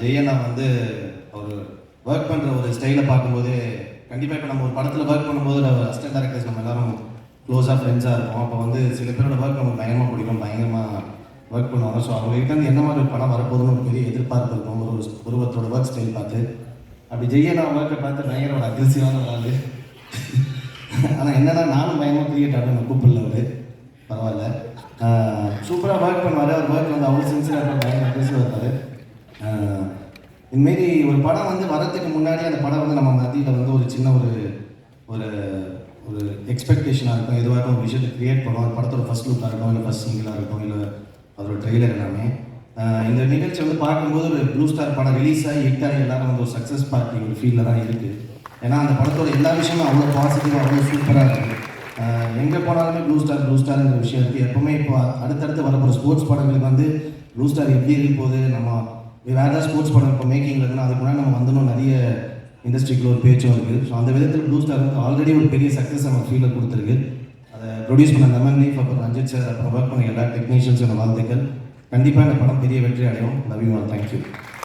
ஜெயண்ணா வந்து அவர் ஒர்க் பண்ணுற ஒரு ஸ்டைலை பார்க்கும்போது கண்டிப்பாக இப்போ நம்ம ஒரு படத்தில் ஒர்க் பண்ணும்போது அசிஸ்டன்ட் டேரக்டர்ஸ் நம்ம எல்லாரும் க்ளோஸாக ஃப்ரெண்ட்ஸாக இருப்போம். அப்போ வந்து சில பேரோட ஒர்க் நமக்கு பயங்கரமாக பிடிக்கும். பயங்கரமாக ஒர்க் பண்ணுவாங்க. ஸோ அவங்ககிட்ட இருந்து என்ன மாதிரி படம் வரப்போகுதுன்னு ஒரு பெரிய எதிர்பார்ப்பு இருக்கும். ஒரு உருவத்தோட ஒர்க் ஸ்டைல் பார்த்து. அப்படி ஜெய்யண்ணா ஒர்க்கை பார்த்து பயங்கர ஒரு அக்ரெசிவான ஒரு ஆனால் என்னன்னா நானும் பயங்கரமாக கிரிக்கெட் ஆகணும் கூப்பிடல அவர். பரவாயில்ல. சூப்பராக ஒர்க் பண்ணுவார். அவர் ஒர்க் வந்து அவ்வளோ சின்சியராக பயங்கர அக்ரெசிவாக இருப்பார் இதுமாரி ஒரு படம் வந்து வரத்துக்கு முன்னாடி அந்த படம் வந்து நம்ம மத்தியில் வந்து ஒரு சின்ன ஒரு ஒரு ஒரு எக்ஸ்பெக்டேஷனாக இருக்கும் எதுவாக இருக்கும் ஒரு விஷயத்தை கிரியேட் பண்ணுவோம் அந்த படத்தோட ஃபஸ்ட் லுக்காக இருக்கும் இல்லை ஃபஸ்ட் சிங்கிளாக இருக்கும் இல்லை அதோட ட்ரெய்லர் எல்லாமே. இந்த நிகழ்ச்சி வந்து பார்க்கும்போது ஒரு ப்ளூ ஸ்டார் படம் ரிலீஸ் ஆகி ஹிட் ஆகி எல்லாரும் வந்து ஒரு சக்ஸஸ் பார்ட்டி ஒரு ஃபீலில் தான் இருக்குது ஏன்னா அந்த படத்தோட எல்லா விஷயமும் அவ்வளோ பாசிட்டிவாக அவ்வளோ சூப்பராக இருக்குது எங்கே போனாலுமே ப்ளூ ஸ்டார் ப்ளூ ஸ்டார்ங்கிற விஷயம் இருக்குது எப்போவுமே இப்போ அடுத்தடுத்து வரப்போகிற ஸ்போர்ட்ஸ் படங்களுக்கு வந்து ப்ளூ ஸ்டார் எப்படி இருக்க போகுது நம்ம வேறு ஏதாவது ஸ்போர்ட்ஸ் படம் இப்போ மேக்கிங்கில் இருக்குன்னா அதுக்கு முன்னாடி நம்ம வந்துடும் நிறைய இண்டஸ்ட்ரிக்குள்ள ஒரு பேச்சும் இருக்குது ஸோ அந்த விதத்தில் ப்ளூ ஸ்டார் வந்து ஆல்ரெடி ஒரு பெரிய சக்ஸஸ் நம்ம ஃபீல்டில் கொடுத்துருக்கு. அதை ப்ரொடியூஸ் பண்ண நம்ம லீஃப் அப்புறம் ரஞ்சித் சார் அப்புறம் ஒர்க் பண்ண எல்லா டெக்னீஷியன்ஸோட வாழ்த்துக்கள். கண்டிப்பாக இந்த படம் பெரிய வெற்றி அடையும். Love you all thank you